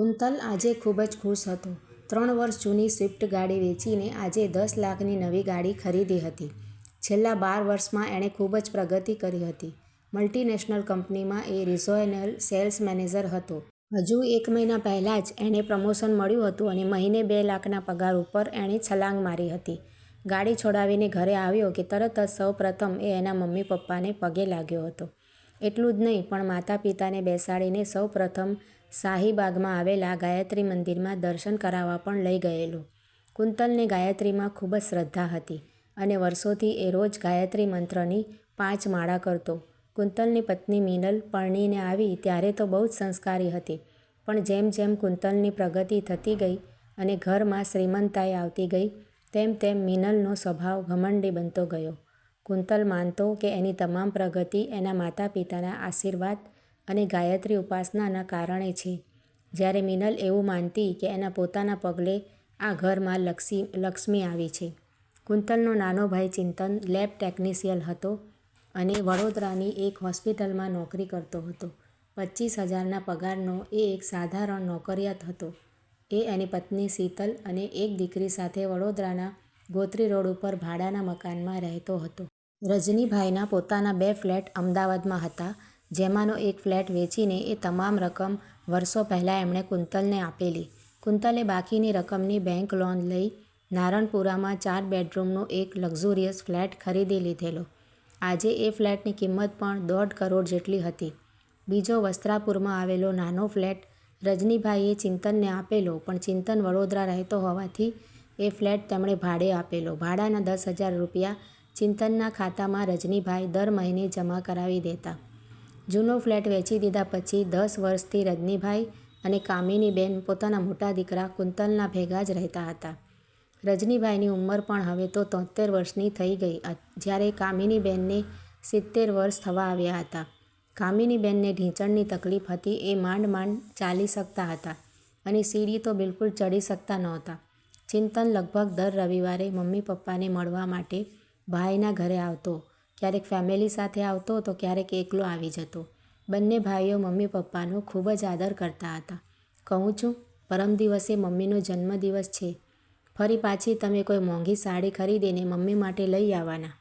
કુંતલ આજે ખૂબ જ ખુશ હતો. ત્રણ વર્ષ જૂની સ્વિફ્ટ ગાડી વેચીને આજે દસ લાખની નવી ગાડી ખરીદી હતી. છેલ્લા બાર વર્ષમાં એણે ખૂબ જ પ્રગતિ કરી હતી. મલ્ટીનેશનલ કંપનીમાં એ રિજિયોનલ સેલ્સ મેનેજર હતો. હજુ એક મહિના પહેલાં જ એણે પ્રમોશન મળ્યું હતું અને મહિને બે લાખના પગાર ઉપર એણે છલાંગ મારી હતી. ગાડી છોડાવીને ઘરે આવ્યો કે તરત જ સૌ પ્રથમ એ એના મમ્મી પપ્પાને પગે લાગ્યો હતો. એટલું જ નહીં, પણ માતા પિતાને બેસાડીને સૌ પ્રથમ શાહીબાગમાં આવેલા ગાયત્રી મંદિરમાં દર્શન કરાવવા પણ લઈ ગયેલો. કુંતલને ગાયત્રીમાં ખૂબ જ શ્રદ્ધા હતી અને વર્ષોથી એ રોજ ગાયત્રી મંત્રની પાંચ માળા કરતો. કુંતલની પત્ની મીનલ પરણીને આવી ત્યારે તો બહુ જ સંસ્કારી હતી, પણ જેમ જેમ કુંતલની પ્રગતિ થતી ગઈ અને ઘરમાં શ્રીમંતાઈ આવતી ગઈ, તેમ તેમ મીનલનો સ્વભાવ ઘમંડી બનતો ગયો. કુંતલ માનતો કે એની તમામ પ્રગતિ એના માતા પિતાના આશીર્વાદ અને ગાયત્રી ઉપાસનાના કારણે છે જ્યારે મિનલ એવું માનતી કે એના પોતાના પગલે આ ઘરમાં લક્ષ્મી આવી છે. કુંતલનો નાનો ભાઈ ચિંતન લેબ ટેકનિશિયલ હતો અને વડોદરાની એક હોસ્પિટલમાં નોકરી કરતો હતો. પચ્ચીસ હજારના પગારનો એ એક સાધારણ નોકરિયાત હતો. એ એની પત્ની શીતલ અને એક દીકરી સાથે વડોદરાના ગોત્રી રોડ ઉપર ભાડાના મકાનમાં રહેતો હતો. રજનીભાઈના પોતાના બે ફ્લેટ અમદાવાદમાં હતા જેમાંનો એક ફ્લેટ વેચીને એ તમામ રકમ વર્ષો પહેલાં એમણે કુંતલને આપેલી. કુંતલે બાકીની રકમની બેંક લોન લઈ નારણપુરામાં ચાર બેડરૂમનો એક લક્ઝુરિયસ ફ્લેટ ખરીદી લીધેલો. આજે એ ફ્લેટની કિંમત પણ દોઢ કરોડ જેટલી હતી. બીજો વસ્ત્રાપુરમાં આવેલો નાનો ફ્લેટ રજનીભાઈએ ચિંતનને આપેલો, પણ ચિંતન વડોદરા રહેતો હોવાથી એ ફ્લેટ તેમણે ભાડે આપેલો. ભાડાના દસ હજાર રૂપિયા ચિંતનના ખાતામાં રજનીભાઈ દર મહિને જમા કરાવી દેતા. જૂનો ફ્લેટ વેચી દીધા પછી દસ વર્ષથી રજનીભાઈ અને કામિનીબેન પોતાના મોટા દીકરા કુંતલના ભેગા જ રહેતા હતા. રજનીભાઈની ઉંમર પણ હવે તો તોતેર વર્ષની થઈ ગઈ જ્યારે કામિનીબેનને સિત્તેર વર્ષ થવા આવ્યા હતા. કામિનીબેનને ઢીંચણની તકલીફ હતી એ માંડ માંડ ચાલી શકતા હતા અને સીડી તો બિલકુલ ચડી શકતા નહોતા. ચિંતન લગભગ દર રવિવારે મમ્મી પપ્પાને મળવા માટે ભાઈના ઘરે આવતો. ક્યારેક ફેમિલી સાથે આવતો તો ક્યારેક એકલો આવી જતો. બંને ભાઈઓ મમ્મી પપ્પાનો ખૂબ જ આદર કરતા હતા. કહું છું, પરમ દિવસે મમ્મીનો જન્મદિવસ છે ફરી પાછી તમે કોઈ મોંઘી સાડી ખરીદીને મમ્મી માટે લઈ આવવાના.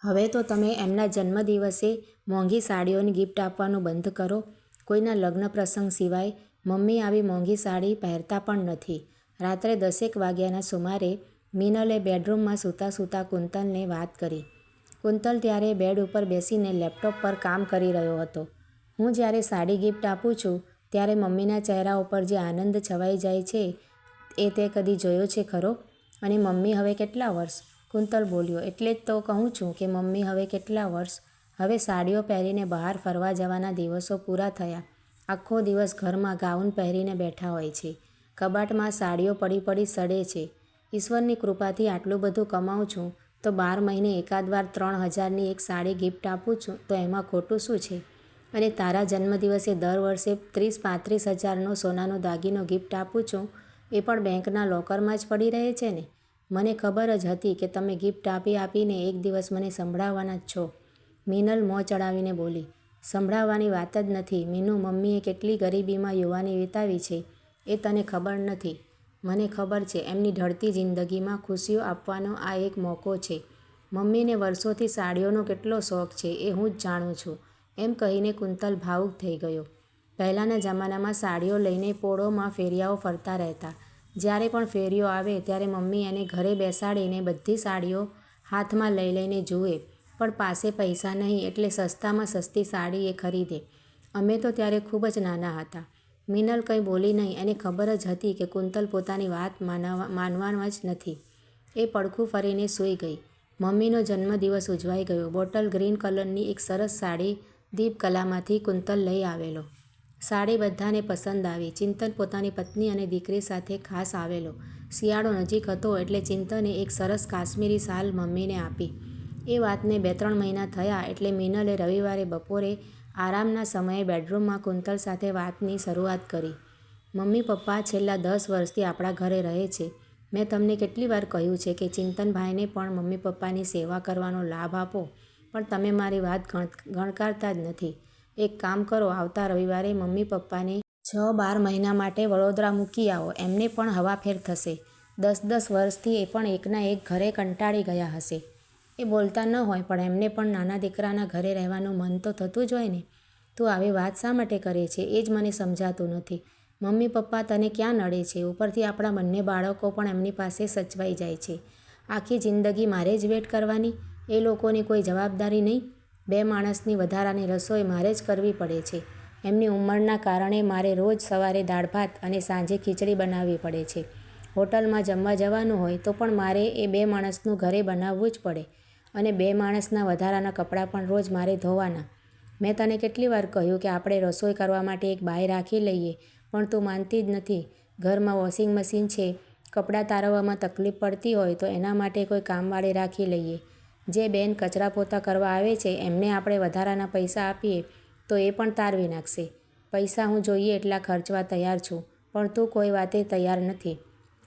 હવે તો તમે એમના જન્મદિવસે મોંઘી સાડીઓની ગિફ્ટ આપવાનું બંધ કરો. કોઈના લગ્ન પ્રસંગ સિવાય મમ્મી આવી મોંઘી સાડી પહેરતા પણ નથી. રાત્રે દસેક વાગ્યાના સુમારે મિનલે બેડરૂમમાં સૂતા સૂતા કુંતલને વાત કરી. કુંતલ ત્યારે બેડ ઉપર બેસીને લેપટોપ પર કામ કરી રહ્યો હતો. હું જ્યારે સાડી ગિફ્ટ આપું છું, ત્યારે મમ્મીના ચહેરા ઉપર જે આનંદ છવાઈ જાય છે, એ તે કદી જોયો છે ખરો? અને મમ્મી હવે કેટલા વર્ષ? કુંતલ બોલ્યો. એટલે જ તો કહું છું કે મમ્મી હવે કેટલા વર્ષ? હવે સાડીઓ પહેરીને બહાર ફરવા જવાના દિવસો પૂરા થયા. આખો દિવસ ઘરમાં ગાઉન પહેરીને બેઠા હોય છે. કબાટમાં સાડીઓ પડી પડી સડે છે. ઈશ્વરની કૃપાથી આટલું બધું કમાઉં છું તો બાર મહિને એકાદ વાર ત્રણ હજારની એક સાડી ગિફ્ટ આપું છું, તો એમાં ખોટું શું છે? અને તારા જન્મદિવસે દર વર્ષે ત્રીસ પાંત્રીસ હજારનો સોનાનો દાગીનો ગિફ્ટ આપું છું, એ પણ બેંકના લોકરમાં જ પડી રહે છે ને? મને ખબર જ હતી કે તમે ગિફ્ટ આપી આપીને એક દિવસ મને સંભળાવવાના જ છો. મીનલ મોં ચડાવીને બોલી. સંભળાવવાની વાત જ નથી મીનુ મમ્મીએ કેટલી ગરીબીમાં યુવાની વિતાવી છે, એ તને ખબર નથી. મને ખબર છે, એમની ઢળતી જિંદગીમાં ખુશીઓ આપવાનો આ એક મોકો છે. મમ્મીને વર્ષોથી સાડીઓનો કેટલો શોખ છે એ હું જ જાણું છું. એમ કહીને કુંતલ ભાવુક થઈ ગયો. પહેલાંના જમાનામાં સાડીઓ લઈને પોળોમાં ફેરિયાઓ ફરતા રહેતા. જ્યારે પણ ફેરિયો આવે ત્યારે મમ્મી એને ઘરે બેસાડીને બધી સાડીઓ હાથમાં લઈ લઈને જુએ, પણ પાસે પૈસા નહીં એટલે સસ્તામાં સસ્તી સાડી એ ખરીદે. અમે તો ત્યારે ખૂબ જ નાના હતા. મીનલ કંઈ બોલી નહીં એને ખબર જ હતી કે કુંતલ પોતાની વાત માનવા માનવાનો જ નથી. એ પડખું ફરીને સૂઈ ગઈ. મમ્મીનો જન્મદિવસ ઉજવાઈ ગયો. બોટલ ગ્રીન કલરની એક સરસ સાડી દીપકલામાંથી કુંતલ લઈ આવેલો. સાડી બધાને પસંદ આવી. ચિંતન પોતાની પત્ની અને દીકરી સાથે ખાસ આવેલો. શિયાળો નજીક હતો એટલે ચિંતને એક સરસ કાશ્મીરી શાલ મમ્મીને આપી. એ વાતને બે ત્રણ મહિના થયા એટલે મિનલે રવિવારે બપોરે આરામના સમયે બેડરૂમમાં કુંતલ સાથે વાતની શરૂઆત કરી. મમ્મી પપ્પા છેલ્લા દસ વર્ષથી આપણા ઘરે રહે છે. મેં તમને કેટલી વાર કહ્યું છે કે ચિંતનભાઈને પણ મમ્મી પપ્પાની સેવા કરવાનો લાભ આપો, પણ તમે મારી વાત ગણકારતા જ નથી. એક કામ કરો, આવતા રવિવારે મમ્મી પપ્પાને છ બાર મહિના માટે વડોદરા મૂકી આવો, એમને પણ હવાફેર થશે દસ દસ વર્ષથી એ પણ એકના એક ઘરે કંટાળી ગયા હશે એ બોલતા ન હોય, પણ એમને પણ નાના દીકરાના ઘરે રહેવાનું મન તો થતું જ હોય ને. તું આવી વાત શા માટે કરે છે? એ જ મને સમજાતું નથી. મમ્મી, પપ્પા તને ક્યાં નડે છે? ઉપરથી આપણા બંને બાળકો પણ એમની પાસે સચવાઈ જાય છે. આખી જિંદગી મારે જ વેટ કરવાની? એ લોકોની કોઈ જવાબદારી નહીં? બે માણસની વધારાની રસોઈ મારે જ કરવી પડે છે. એમની ઉંમરના કારણે મારે રોજ સવારે દાળ ભાત અને સાંજે ખીચડી બનાવવી પડે છે. હોટલમાં જમવા જવાનું હોય તો પણ મારે એ બે માણસનું ઘરે બનાવવું જ પડે. અને બે માણસના વધારાના કપડાં પણ રોજ મારે ધોવાના. મેં તને કેટલી વાર કહ્યું કે આપણે રસોઈ કરવા માટે એક બાય રાખી લઈએ, પણ તું માનતી જ નથી. ઘરમાં વોશિંગ મશીન છે, કપડાં તારવવામાં તકલીફ પડતી હોય તો એના માટે કોઈ કામવાળી રાખી લઈએ. જે બેન કચરા પોતા કરવા આવે છે, એમને આપણે વધારાના પૈસા આપીએ, તો એ પણ તારવી નાખશે. પૈસા હું જોઈએ એટલા ખર્ચવા તૈયાર છું, પણ તું કોઈ વાતે તૈયાર નથી.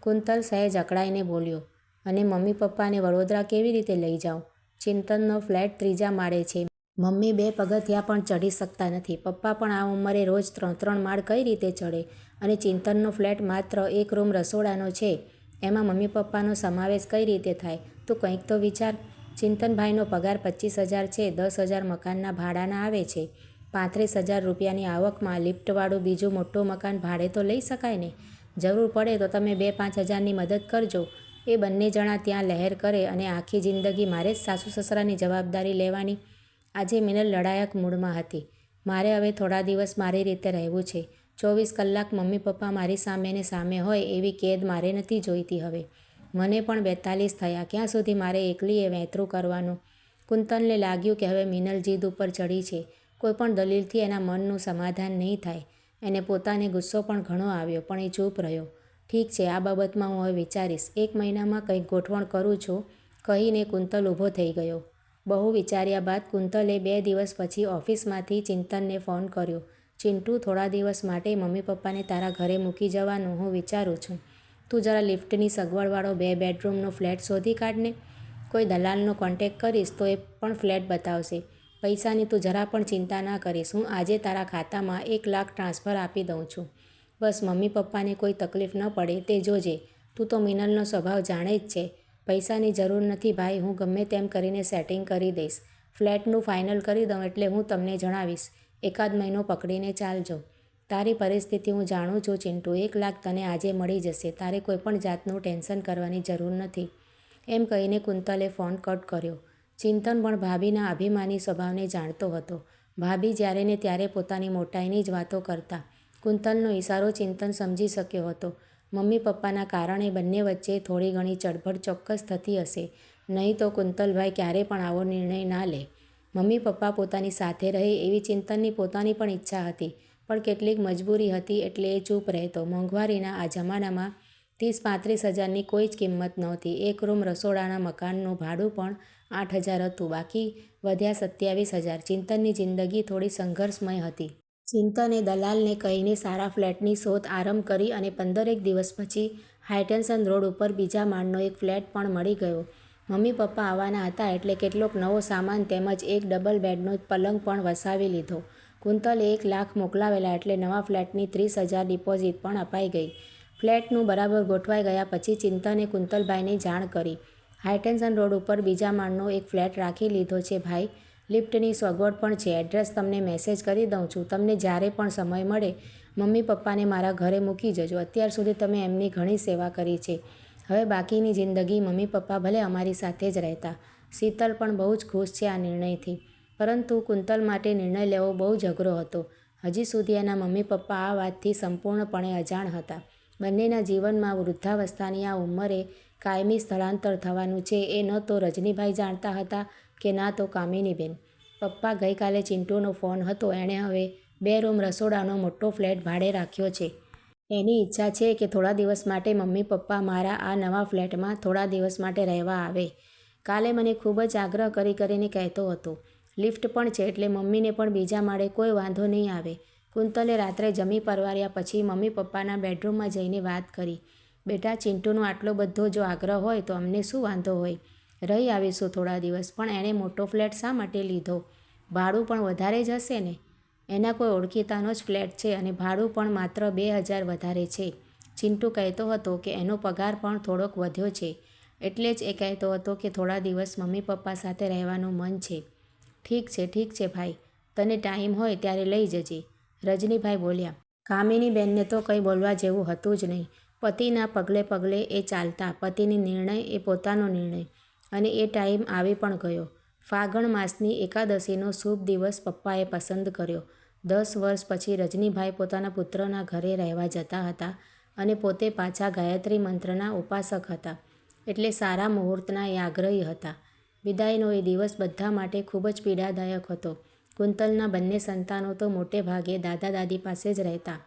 કુંતલ સહેજ અકળાઈને બોલ્યો, અને મમ્મી પપ્પાને વડોદરા કેવી રીતે લઈ જાઉં? ચિંતનનો ફ્લેટ ત્રીજા માળે છે. મમ્મી બે પગથિયાં પણ ચઢી શકતા નથી. પપ્પા પણ આ ઉંમરે રોજ ત્રણ ત્રણ માળ કઈ રીતે ચડે? અને ચિંતનનો ફ્લેટ માત્ર એક રૂમ રસોડાનો છે. એમાં મમ્મી પપ્પાનો સમાવેશ કઈ રીતે થાય? તો કંઈક તો વિચાર. ચિંતનભાઈનો પગાર પચીસ હજાર છે, દસ હજાર મકાનના ભાડાના આવે છે. પાંત્રીસ હજાર રૂપિયાની આવકમાં લિફ્ટવાળું બીજું મોટું મકાન ભાડે તો લઈ શકાય ને? જરૂર પડે તો તમે બે પાંચ હજારની મદદ કરજો. એ બંને જણા ત્યાં લહેર કરે અને આખી જિંદગી મારે જ સાસુ સસરાની જવાબદારી લેવાની. આજે મિનલ લડાયક મૂડમાં હતી. મારે હવે થોડા દિવસ મારી રીતે રહેવું છે. ચોવીસ કલાક મમ્મી પપ્પા મારી સામે ને સામે હોય એવી કેદ મારે નથી જોઈતી હવે. મને પણ બેતાલીસ થયા. ક્યાં સુધી મારે એકલીએ વહેતરું કરવાનું? કુંતનને લાગ્યું કે હવે મિનલ જીદ ઉપર ચડી છે. કોઈ પણ દલીલથી એના મનનું સમાધાન નહીં થાય. એને પોતાને ગુસ્સો પણ ઘણો આવ્યો, પણ એ ચૂપ રહ્યો. ઠીક છે, આ બાબતમાં હું હવે વિચારીશ. એક મહિનામાં કંઈક ગોઠવણ કરું છું. કહીને કુંતલ ઊભો થઈ ગયો. બહુ વિચાર્યા બાદ કુંતલે બે દિવસ પછી ઓફિસમાંથી ચિંતનને ફોન કર્યો. ચિંટુ, થોડા દિવસ માટે મમ્મી પપ્પાને તારા ઘરે મૂકી જવાનું હું વિચારું છું. તું જરા લિફ્ટની સગવડવાળો બે બેડરૂમનો ફ્લેટ શોધી કાઢને. કોઈ દલાલનો કોન્ટેક કરીશ તો એ પણ ફ્લેટ બતાવશે. પૈસાની તું જરા પણ ચિંતા ના કરીશ. હું આજે તારા ખાતામાં એક લાખ ટ્રાન્સફર આપી દઉં છું. બસ મમ્મી પપ્પાને કોઈ તકલીફ ન પડે તે જોજે. તું તો મિનલનો સ્વભાવ જાણે જ છે. પૈસાની જરૂર નથી ભાઈ, હું ગમે તેમ કરીને સેટિંગ કરી દઈશ. ફ્લેટનું ફાઇનલ કરી દઉં એટલે હું તમને જણાવીશ. એકાદ મહિનો પકડીને ચાલજો. તારી પરિસ્થિતિ હું જાણું છું ચિંટુ, એક લાખ તને આજે મળી જશે. તારે કોઈપણ જાતનું ટેન્શન કરવાની જરૂર નથી. એમ કહીને કુંતલે ફોન કટ કર્યો. ચિંતન પણ ભાભીના અભિમાની સ્વભાવને જાણતો હતો. ભાભી જ્યારે ને ત્યારે પોતાની મોટાઈની જ વાતો કરતા. કુંતલનો ઇશારો ચિંતન સમજી શક્યો હતો. મમ્મી પપ્પાના કારણે બંને વચ્ચે થોડી ઘણી ચડભડ ચોક્કસ થતી હશે. નહીં તો કુંતલભાઈ ક્યારે પણ આવો નિર્ણય ના લે. મમ્મી પપ્પા પોતાની સાથે રહે એવી ચિંતનની પોતાની પણ ઈચ્છા હતી. પણ કેટલીક મજબૂરી હતી એટલે એ ચૂપ રહેતો. મોંઘવારીના આ જમાનામાં ત્રીસ પાંત્રીસ હજારની કોઈ જ કિંમત નહોતી. એક રૂમ રસોડાના મકાનનું ભાડું પણ આઠ હજાર હતું. બાકી વધ્યા સત્યાવીસ હજાર. ચિંતનની જિંદગી થોડી સંઘર્ષમય હતી. ચિંતને દલાલને કહીને સારા ફ્લેટની શોધ આરંભ કરી અને પંદરેક દિવસ પછી હાઇટેન્શન રોડ ઉપર બીજા માળનો એક ફ્લેટ પણ મળી ગયો. મમ્મી પપ્પા આવવાના હતા એટલે કેટલોક નવો સામાન તેમજ એક ડબલ બેડનો પલંગ પણ વસાવી લીધો. કુંતલે એક લાખ મોકલાવેલા એટલે નવા ફ્લેટની ત્રીસ હજાર ડિપોઝિટ પણ અપાઈ ગઈ. ફ્લેટનું બરાબર ગોઠવાઈ ગયા પછી ચિંતને કુંતલભાઈને જાણ કરી. હાઇટેન્શન રોડ ઉપર બીજા માળનો એક ફ્લેટ રાખી લીધો છે ભાઈ. લિફ્ટની સગવડ પણ છે. એડ્રેસ તમને મેસેજ કરી દઉં છું. તમને જ્યારે પણ સમય મળે, મમ્મી પપ્પાને મારા ઘરે મૂકી જજો. અત્યાર સુધી તમે એમની ઘણી સેવા કરી છે. હવે બાકીની જિંદગી મમ્મી પપ્પા ભલે અમારી સાથે જ રહેતા. શીતલ પણ બહુ જ ખુશ છે આ નિર્ણયથી. પરંતુ કુંતલ માટે નિર્ણય લેવો બહુ જ અઘરો હતો. હજી સુધી એના મમ્મી પપ્પા આ વાતથી સંપૂર્ણપણે અજાણ હતા. બંનેના જીવનમાં વૃદ્ધાવસ્થાની આ ઉંમરે કાયમી સ્થળાંતર થવાનું છે એ ન તો રજનીભાઈ જાણતા હતા કે ના તો કામિનીબેન પપ્પા ગઈકાલે ચિંટુનો ફોન હતો, એણે હવે બે રૂમ રસોડાનો મોટો ફ્લેટ ભાડે રાખ્યો છે. એની ઈચ્છા છે કે થોડા દિવસ માટે મમ્મી પપ્પા મારા આ નવા ફ્લેટમાં થોડા દિવસ માટે રહેવા આવે. કાલે મને ખૂબ જ આગ્રહ કરી કરીને કહેતો હતો. લિફ્ટ પણ છે એટલે મમ્મીને પણ બીજા માળે કોઈ વાંધો નહીં આવે. કુંતલે રાત્રે જમી પરવાર્યા પછી મમ્મી પપ્પાના બેડરૂમમાં જઈને વાત કરી. બેટા, ચિંટુનો આટલો બધો જો આગ્રહ હોય તો અમને શું વાંધો હોય? રહી આવીશું થોડા દિવસ, પણ એણે મોટો ફ્લેટ શા માટે લીધો? ભાડું પણ વધારે જ હશે ને? એના કોઈ ઓળખીતાનો જ ફ્લેટ છે અને ભાડું પણ માત્ર બે હજાર વધારે છે. ચિંટુ કહેતો હતો કે એનો પગાર પણ થોડોક વધ્યો છે, એટલે જ એ કહેતો હતો કે થોડા દિવસ મમ્મી પપ્પા સાથે રહેવાનું મન છે. ઠીક છે ઠીક છે ભાઈ, તને ટાઈમ હોય ત્યારે લઈ જજે. રજનીભાઈ બોલ્યા. કામિની બહેનને તો કંઈ બોલવા જેવું હતું જ નહીં. પતિના પગલે પગલે એ ચાલતા, પતિની નિર્ણય એ પોતાનો નિર્ણય. અને એ ટાઈમ આવી પણ ગયો. ફાગણ માસની એકાદશીનો શુભ દિવસ પપ્પાએ પસંદ કર્યો. દસ વર્ષ પછી રજનીભાઈ પોતાના પુત્રના ઘરે રહેવા જતા હતા અને પોતે પાછા ગાયત્રી મંત્રના ઉપાસક હતા. એટલે સારા મુહૂર્તના એ આગ્રહી હતા. વિદાયનો એ દિવસ બધા માટે ખૂબ જ પીડાદાયક હતો. કુંતલના બંને સંતાનો તો મોટે ભાગે દાદા દાદી પાસે જ રહેતા.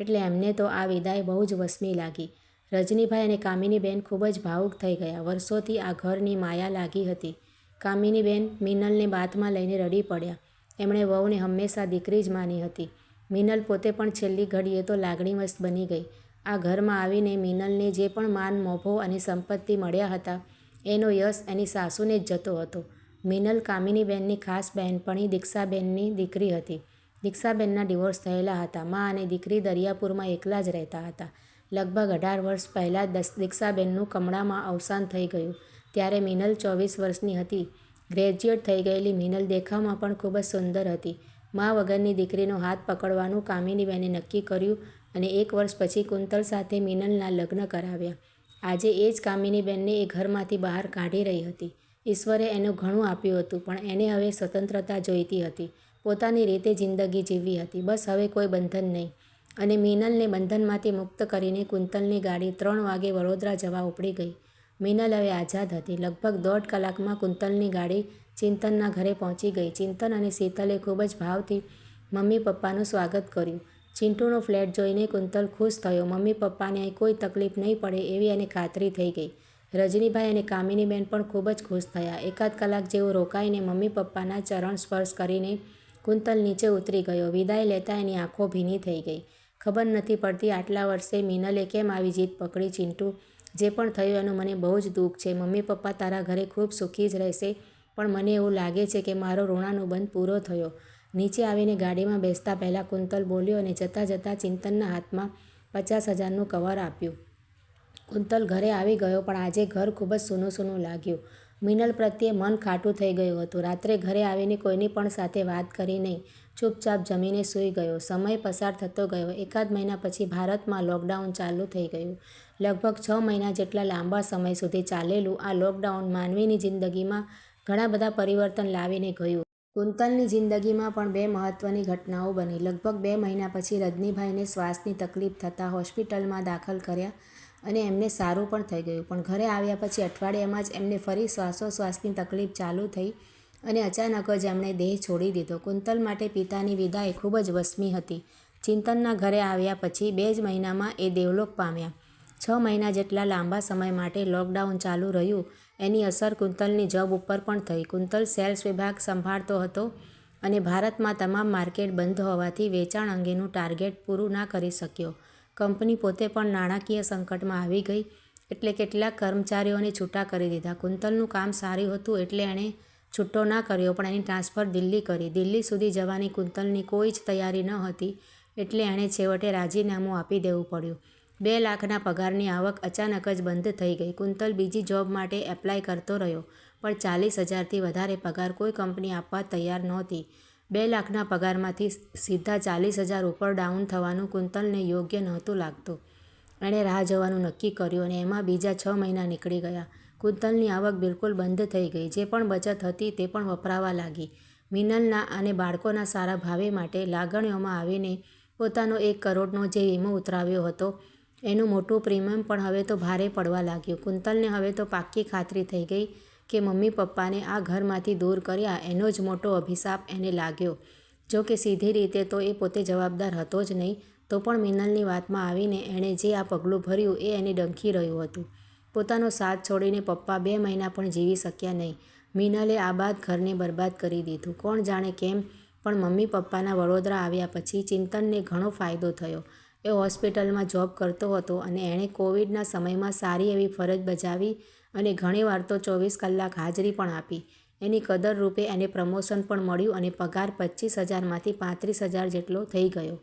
એટલે એમને તો આ વિદાય બહુ જ વસમી લાગી. રજનીભાઈ અને કામિનીબેન ખૂબ જ ભાવુક થઈ ગયા. વર્ષોથી આ ઘરની માયા લાગી હતી. કામિનીબેન મિનલને બાથમાં લઈને રડી પડ્યા. એમણે વહુને હંમેશા દીકરી જ માની હતી. મિનલ પોતે પણ છેલ્લી ઘડીએ તો લાગણીવશ બની ગઈ. આ ઘરમાં આવીને મિનલને જે પણ માન, મોભો અને સંપત્તિ મળ્યા હતા, એનો યશ એની સાસુને જ જતો હતો. મિનલ કામિનીબેનની ખાસ બહેનપણી દીક્ષાબેનની દીકરી હતી. દીક્ષાબેનના ડિવોર્સ થયેલા હતા. મા અને દીકરી દરિયાપુરમાં એકલા જ રહેતા હતા. લગભગ અઢાર વર્ષ પહેલાં દસ દીક્ષાબેનનું કમળામાં અવસાન થઈ ગયું. ત્યારે મિનલ ચોવીસ વર્ષની હતી. ગ્રેજ્યુએટ થઈ ગયેલી મિનલ દેખાવમાં પણ ખૂબ જ સુંદર હતી. મા વગરની દીકરીનો હાથ પકડવાનું કામિનીબેને નક્કી કર્યું અને એક વર્ષ પછી કુંતલ સાથે મિનલના લગ્ન કરાવ્યા. આજે એ જ કામિનીબેનને એ ઘરમાંથી બહાર કાઢી રહી હતી. ઈશ્વરે એનું ઘણું આપ્યું હતું, પણ એને હવે સ્વતંત્રતા જોઈતી હતી. પોતાની રીતે જિંદગી જીવવી હતી. બસ હવે કોઈ બંધન નહીં. અને મિનલને બંધનમાંથી મુક્ત કરીને કુંતલની ગાડી ત્રણ વાગે વડોદરા જવા ઉપડી ગઈ. મિનલ હવે આઝાદ હતી. લગભગ દોઢ કલાકમાં કુંતલની ગાડી ચિંતનના ઘરે પહોંચી ગઈ. ચિંતન અને શીતલે ખૂબ જ ભાવથી મમ્મી પપ્પાનું સ્વાગત કર્યું. ચિંટુનો ફ્લેટ જોઈને કુંતલ ખુશ થયો. મમ્મી પપ્પાને અહીં કોઈ તકલીફ નહીં પડે એવી એને ખાતરી થઈ ગઈ. રજનીભાઈ અને કામિનીબેન પણ ખૂબ જ ખુશ થયા. એકાદ કલાક જેવું રોકાઈને મમ્મી પપ્પાના ચરણ સ્પર્શ કરીને કુંતલ નીચે ઉતરી ગયો. વિદાય લેતા એની આંખો ભીની થઈ ગઈ. ખબર નથી પડતી આટલા વર્ષે મિનલે કેમ આવી જીત પકડી ચિંટુ? જે પણ થયું એનું મને બહુ જ દુઃખ છે. મમ્મી પપ્પા તારા ઘરે ખૂબ સુખી જ રહેશે. પણ મને એવું લાગે છે કે મારો ઋણાનુબંધ પૂરો થયો. નીચે આવીને ગાડીમાં બેસતા પહેલાં કુંતલ બોલ્યો અને જતાં જતાં ચિંતનના હાથમાં પચાસ હજારનું કવર આપ્યું. કુંતલ ઘરે આવી ગયો, પણ આજે ઘર ખૂબ જ સૂનું સૂનું લાગ્યું. મિનલ પ્રત્યે મન ખાટું થઈ ગયું હતું. રાત્રે ઘરે આવીને કોઈની પણ સાથે વાત કરી નહીં. ચૂપચાપ જમીને સૂઈ ગયો. સમય પસાર થતો ગયો. એકાદ મહિના પછી ભારતમાં લોકડાઉન ચાલુ થઈ ગયું. લગભગ છ મહિના જેટલા લાંબા સમય સુધી ચાલેલું આ લોકડાઉન માનવીની જિંદગીમાં ઘણા બધા પરિવર્તન લાવીને ગયું. કુંતલની જિંદગીમાં પણ બે મહત્ત્વની ઘટનાઓ બની. લગભગ બે મહિના પછી રજનીભાઈને શ્વાસની તકલીફ થતાં હોસ્પિટલમાં દાખલ કર્યા અને એમને સારું પણ થઈ ગયું. પણ ઘરે આવ્યા પછી અઠવાડિયામાં જ એમને ફરી શ્વાસોશ્વાસની તકલીફ ચાલુ થઈ અને અચાનક જ એમણે દેહ છોડી દીધો. કુંતલ માટે પિતાની વિદાય ખૂબ જ વસમી હતી. ચિંતનના ઘરે આવ્યા પછી બે જ મહિનામાં એ દેવલોક પામ્યા. છ મહિના જેટલા લાંબા સમય માટે લોકડાઉન ચાલુ રહ્યું. એની અસર કુંતલની જોબ ઉપર પણ થઈ. કુંતલ સેલ્સ વિભાગ સંભાળતો હતો અને ભારતમાં તમામ માર્કેટ બંધ હોવાથી વેચાણ અંગેનું ટાર્ગેટ પૂરું ના કરી શક્યો. કંપની પોતે પણ નાણાકીય સંકટમાં આવી ગઈ એટલે કેટલાક કર્મચારીઓને છૂટા કરી દીધા. કુંતલનું કામ સારું હતું એટલે એણે છૂટો ના કર્યો, પણ એની ટ્રાન્સફર દિલ્હી કરી. દિલ્હી સુધી જવાની કુંતલની કોઈ જ તૈયારી ન હતી, એટલે એણે છેવટે રાજીનામું આપી દેવું પડ્યું. બે લાખના પગારની આવક અચાનક જ બંધ થઈ ગઈ. કુંતલ બીજી જોબ માટે એપ્લાય કરતો રહ્યો, પણ ચાલીસ હજારથી વધારે પગાર કોઈ કંપની આપવા તૈયાર નહોતી. બે લાખના પગારમાંથી સીધા ચાલીસ હજાર ઉપર ડાઉન થવાનું કુંતલને યોગ્ય નહોતું લાગતું. એણે રાહ જવાનું નક્કી કર્યું અને એમાં બીજા છ મહિના નીકળી ગયા. કુંતલની આવક બિલકુલ બંધ થઈ ગઈ. જે પણ બચત હતી તે પણ વપરાવા લાગી. મિનલના અને બાળકોના સારા ભાવે માટે લાગણીઓમાં આવીને પોતાનો એક કરોડનો જે વીમો ઉતરાવ્યો હતો. એનું મોટું પ્રીમિયમ પણ હવે તો ભારે પડવા લાગ્યું. કુંતલને હવે તો પાક્કી ખાતરી થઈ ગઈ કે મમ્મી પપ્પાને આ ઘરમાંથી દૂર કર્યા એનો જ મોટો અભિશાપ એને લાગ્યો. જો કે સીધી રીતે તો એ પોતે જવાબદાર હતો જ નહીં, તો પણ મિનલની વાતમાં આવીને એણે જે આ પગલું ભર્યું એ એને ડંખી રહ્યું હતું. પોતાનો સાથ છોડીને પપ્પા બે મહિના પણ જીવી શક્યા નહીં. મિનલે આ બાદ ઘરને બરબાદ કરી દીધું. કોણ જાણે કેમ પણ મમ્મી પપ્પાના વડોદરા આવ્યા પછી ચિંતનને ઘણો ફાયદો થયો. એ હોસ્પિટલમાં જોબ કરતો હતો અને એણે કોવિડના સમયમાં સારી એવી ફરજ બજાવી અને ઘણીવાર તો ચોવીસ કલાક હાજરી પણ આપી. એની કદર રૂપે એને પ્રમોશન પણ મળ્યું અને પગાર પચીસ હજારમાંથી પાંત્રીસ હજાર જેટલો થઈ ગયો.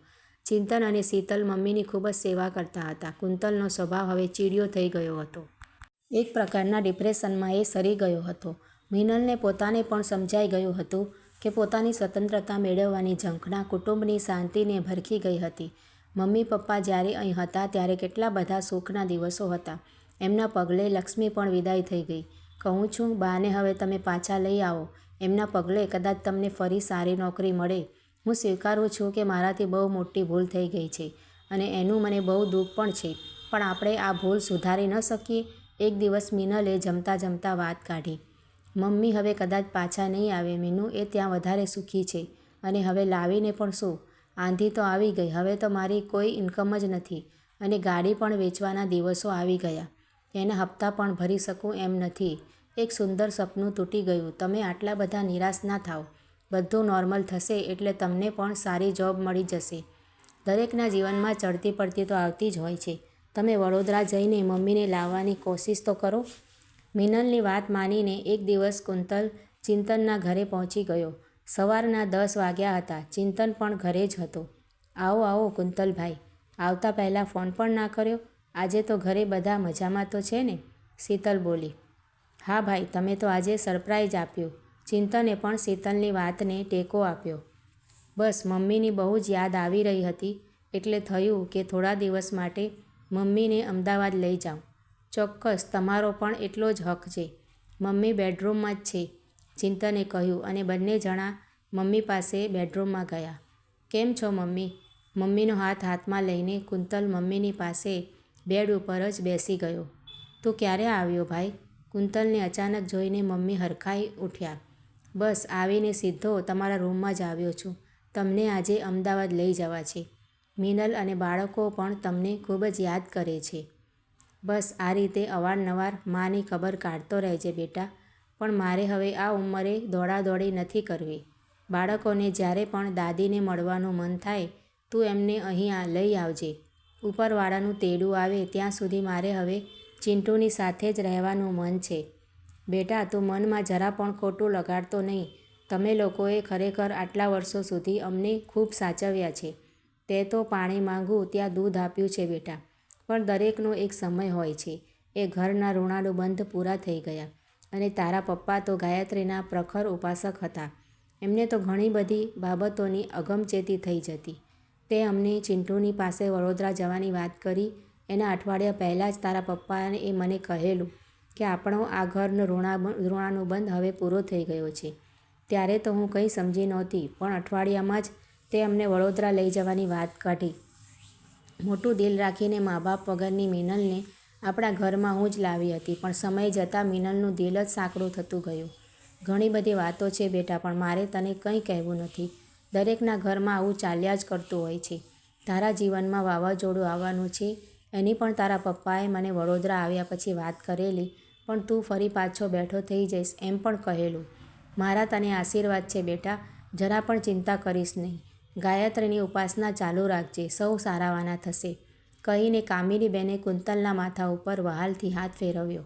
ચિંતન અને શીતલ મમ્મીની ખૂબ જ સેવા કરતા હતા. કુંતલનો સ્વભાવ હવે ચીડિયો થઈ ગયો હતો. એક પ્રકારના ડિપ્રેશનમાં એ સરી ગયો હતો. મિનલને પોતાને પણ સમજાઈ ગયું હતું કે પોતાની સ્વતંત્રતા મેળવવાની ઝંખના કુટુંબની શાંતિને ભરખી ગઈ હતી. મમ્મી પપ્પા જ્યારે અહીં હતા ત્યારે કેટલા બધા સુખના દિવસો હતા. એમના પગલે લક્ષ્મી પણ વિદાય થઈ ગઈ. કહું છું, બાને હવે તમે પાછા લઈ આવો. એમના પગલે કદાચ તમને ફરી સારી નોકરી મળે. હું સ્વીકારું છું કે મારાથી બહુ મોટી ભૂલ થઈ ગઈ છે અને એનું મને બહુ દુઃખ પણ છે. પણ આપણે આ ભૂલ સુધારી ન શકીએ. એક દિવસ મિનલે જમતા જમતા વાત કાઢી. મમ્મી હવે કદાચ પાછા નહીં આવે, મીનુ એ ત્યાં વધારે સુખી છે. અને હવે લાવીને પણ શું આંધી તો આવી ગઈ, હવે તો મારી કોઈ ઇન્કમ જ નથી. અને ગાડી પણ વેચવાના દિવસો આવી ગયા. એના હપ્તા પણ ભરી શકું એમ નથી. એક સુંદર સપનું તૂટી ગયું. તમે આટલા બધા નિરાશ ના થાઓ બધું નોર્મલ થશે એટલે તમને પણ સારી જોબ મળી જશે. દરેકના જીવનમાં ચડતી પડતી તો આવતી જ હોય છે. તમે વડોદરા જઈને મમ્મીને લાવવાની કોશિશ તો કરો. મિનલની વાત માનીને એક દિવસ કુંતલ ચિંતનના ઘરે પહોંચી ગયો. સવારના દસ વાગ્યા હતા. ચિંતન પણ ઘરે જ હતો. આવો આવો કુંતલભાઈ. આવતા પહેલાં ફોન પણ ના કર્યો. આજે તો ઘરે બધા મજામાં તો છે ને? શીતલ બોલી. હા ભાઈ, તમે તો આજે સરપ્રાઈઝ આપ્યો. ચિંતને પણ શીતલની વાતને ટેકો આપ્યો. બસ, મમ્મીની બહુ જ યાદ આવી રહી હતી. એટલે થયું કે થોડા દિવસ માટે મમ્મીને અમદાવાદ લઈ જાઉં. ચોક્કસ, તમારો પણ એટલો જ હક છે. મમ્મી બેડરૂમમાં જ છે, ચિંતને કહ્યું અને બંને જણા મમ્મી પાસે બેડરૂમમાં ગયા. કેમ છો મમ્મી? મમ્મીનો હાથ હાથમાં લઈને કુંતલ મમ્મીની પાસે બેડ ઉપર જ બેસી ગયો. તું ક્યારે આવ્યો ભાઈ? કુંતલને અચાનક જોઈને મમ્મી હરખાઈ ઉઠ્યા. બસ, આવીને સીધો તમારા રૂમમાં જ આવ્યો છું. તમને આજે અમદાવાદ લઈ જવા છે. મિનલ અને બાળકો પણ તમને ખૂબ જ યાદ કરે છે. બસ આ રીતે અવારનવાર માની ખબર કાઢતો રહેજે બેટા, પણ મારે હવે આ ઉંમરે દોડાદોડી નથી કરવી. બાળકોને જ્યારે પણ દાદીને મળવાનું મન થાય, તું એમને અહીં લઈ આવજે. ઉપરવાળાનું તેડું આવે ત્યાં સુધી મારે હવે ચિંટુની સાથે જ રહેવાનું મન છે. બેટા, તું મનમાં જરા પણ ખોટું લગાડતો નહીં. તમે લોકોએ ખરેખર આટલા વર્ષો સુધી અમને ખૂબ સાચવ્યા છે. તે તો પાણી માંગું ત્યાં દૂધ આપ્યું છે બેટા. પણ દરેકનો એક સમય હોય છે. એ ઘરના ઋણાળુ બંધ પૂરા થઈ ગયા અને તારા પપ્પા તો ગાયત્રીના પ્રખર ઉપાસક હતા. એમને તો ઘણી બધી બાબતોની અગમચેતી થઈ જતી. તે અમને ચિંટુની પાસે વડોદરા જવાની વાત કરી. એના અઠવાડિયા પહેલાં જ તારા પપ્પાએ મને કહેલું કે આપણો આ ઘરનો ઋણા ઋણાનું બંધ હવે પૂરો થઈ ગયો છે. ત્યારે તો હું કંઈ સમજી નહોતી, પણ અઠવાડિયામાં જ તે અમને વડોદરા લઈ જવાની વાત કાઢી. મોટું દિલ રાખીને મા બાપ વગરની મિનલને આપણા ઘરમાં હું જ લાવી હતી, પણ સમય જતાં મિનલનું દિલ જ સાંકડું થતું ગયું. ઘણી બધી વાતો છે બેટા, પણ મારે તને કંઈ કહેવું નથી. દરેકના ઘરમાં આવું ચાલ્યા જ કરતું હોય છે. તારા જીવનમાં વાવાઝોડું આવવાનું છે, એની પણ તારા પપ્પાએ મને વડોદરા આવ્યા પછી વાત કરેલી, પણ તું ફરી પાછો બેઠો થઈ જઈશ એમ પણ કહેલું. મારા તને આશીર્વાદ છે બેટા, જરા પણ ચિંતા કરીશ નહીં. ગાયત્રીની ઉપાસના ચાલુ રાખજે, સૌ સારાવાના થશે. કહીને કામિનીબેને કુંતલના માથા ઉપર વહાલથી હાથ ફેરવ્યો.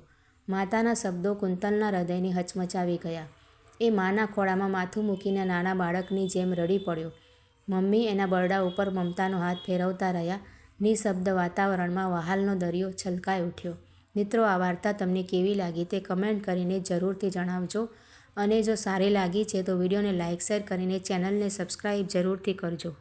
માતાના શબ્દો કુંતલના હૃદયને હચમચાવી ગયા. એ માના ખોળામાં માથું મૂકીને નાના બાળકની જેમ રડી પડ્યો. મમ્મી એના બરડા ઉપર મમતાનો હાથ ફેરવતા રહ્યા. નિશબ્દ વાતાવરણમાં વહાલનો દરિયો છલકાઈ ઉઠ્યો. મિત્રો, આ વાર્તા તમને કેવી લાગી તે કમેન્ટ કરીને જરૂરથી જણાવજો. અને જો સારી લાગી છે તો વિડીયોને લાઇક શેર કરીને ચેનલને સબસ્ક્રાઈબ જરૂરથી કરજો.